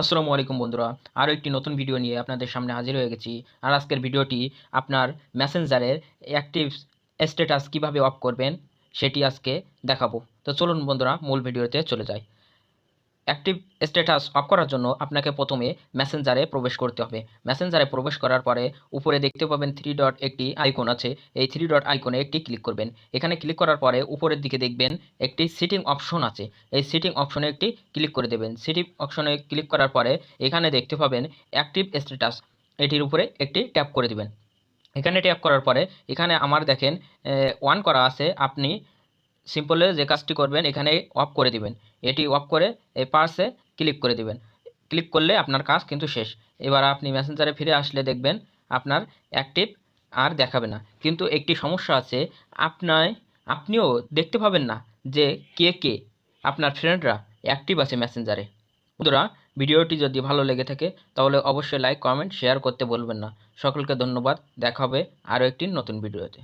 আসসালামু আলাইকুম বন্ধুরা, আরও একটি নতুন ভিডিও নিয়ে আপনাদের সামনে হাজির হয়ে গেছি। আর আজকের ভিডিওটি আপনার মেসেঞ্জারের অ্যাক্টিভ স্ট্যাটাস কীভাবে অফ করবেন, সেটি আজকে দেখাবো। তো চলুন বন্ধুরা, মূল ভিডিওতে চলে যাই। অ্যাক্টিভ স্ট্যাটাস অফ করার জন্য আপনাকে প্রথমে মেসেঞ্জারে প্রবেশ করতে হবে। মেসেঞ্জারে প্রবেশ করার পরে উপরে দেখতে পাবেন থ্রি ডট একটি আইকন আছে। এই থ্রি ডট আইকনে একটি ক্লিক করবেন। এখানে ক্লিক করার পরে উপরের দিকে দেখবেন একটি সিটিং অপশন আছে। এই সিটিং অপশনে একটি ক্লিক করে দেবেন। সিটিং অপশনে ক্লিক করার পরে এখানে দেখতে পাবেন অ্যাক্টিভ স্ট্যাটাস এটির উপরে একটি ট্যাপ করে দিবেন। এখানে ট্যাপ করার পরে এখানে আমার দেখেন ওয়ান করা আছে। আপনি সিম্পলে যে কাজটি করবেন, এখানে অফ করে দিবেন। এটি অফ করে এই পার্সে ক্লিক করে দিবেন। ক্লিক করলে আপনার কাজ কিন্তু শেষ। এবার আপনি মেসেঞ্জারে ফিরে আসলে দেখবেন, আপনার অ্যাক্টিভ আর দেখাবে না। কিন্তু একটি সমস্যা আছে, আপনার, আপনিও দেখতে পাবেন না যে কে কে আপনার ফ্রেন্ডরা অ্যাক্টিভ আছে মেসেঞ্জারে বন্ধুরা, ভিডিওটি যদি ভালো লেগে থাকে, তাহলে অবশ্যই লাইক কমেন্ট শেয়ার করতে বলবেন না। সকলকে ধন্যবাদ। দেখা হবে আরও একটি নতুন ভিডিওতে।